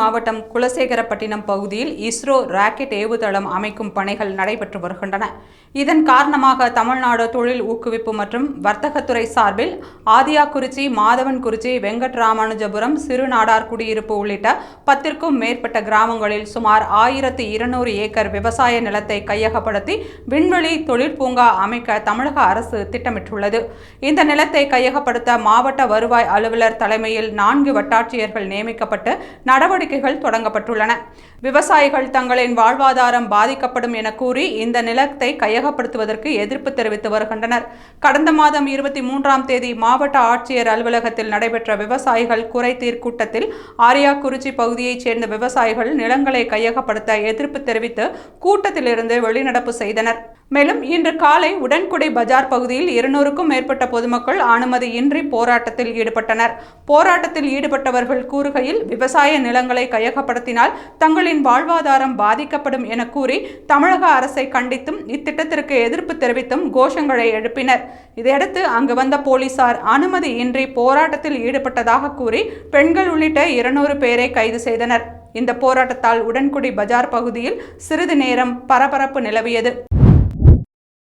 மாவட்டம் குலசேகரப்பட்டினம் பகுதியில் இஸ்ரோ ராக்கெட் ஏவுதளம் அமைக்கும் பணிகள் நடைபெற்று வருகின்றன. இதன் காரணமாக தமிழ்நாடு தொழில் ஊக்குவிப்பு மற்றும் வர்த்தகத்துறை சார்பில் ஆதியாக்குறிச்சி மாதவன்குறிச்சி வெங்கட்ராமானுஜபுரம் சிறுநாடார் குடியிருப்பு உள்ளிட்ட பத்திற்கும் மேற்பட்ட கிராமங்களில் சுமார் ஆயிரத்தி இருநூறு ஏக்கர் விவசாய நிலத்தை கையகப்படுத்தி விண்வெளி தொழிற்பூங்கா அமைக்க தமிழக அரசு திட்டமிட்டுள்ளது. இந்த நிலத்தை கையகப்படுத்த மாவட்ட வருவாய் அலுவலர் தலைமையில் நான்கு வட்டாட்சியர்கள் நியமிக்கப்பட்டு நடவடிக்கை நடவடிக்கைகள் தொடங்கப்பட்டுள்ளன. விவசாயிகள் தங்களின் வாழ்வாதாரம் பாதிக்கப்படும் என கூறி இந்த நிலத்தை கையகப்படுத்துவதற்கு எதிர்ப்பு தெரிவித்து வருகின்றனர். கடந்த மாதம் இருபத்தி மூன்றாம் தேதி மாவட்ட ஆட்சியர் அலுவலகத்தில் நடைபெற்ற விவசாயிகள் குறைதீர் கூட்டத்தில் ஆரியாக்குறிச்சி பகுதியைச் சேர்ந்த விவசாயிகள் நிலங்களை கையகப்படுத்த எதிர்ப்பு தெரிவித்து கூட்டத்திலிருந்து வெளிநடப்பு செய்தனர். மேலும் இன்று காலை உடன்குடி பஜார் பகுதியில் இருநூறுக்கும் மேற்பட்ட பொதுமக்கள் அனுமதியின்றி போராட்டத்தில் ஈடுபட்டனர். போராட்டத்தில் ஈடுபட்டவர்கள் கூறுகையில் விவசாய நிலங்களை கையகப்படுத்தினால் தங்களின் வாழ்வாதாரம் பாதிக்கப்படும் என கூறி தமிழக அரசை கண்டித்தும் இத்திட்டத்திற்கு எதிர்ப்பு தெரிவித்தும் கோஷங்களை எழுப்பினர். இதையடுத்து அங்கு வந்த போலீசார் அனுமதியின்றி போராட்டத்தில் ஈடுபட்டதாக கூறி பெண்கள் உள்ளிட்ட இருநூறு பேரை கைது செய்தனர். இந்த போராட்டத்தால் உடன்குடி பஜார் பகுதியில் சிறிது நேரம் பரபரப்பு நிலவியது.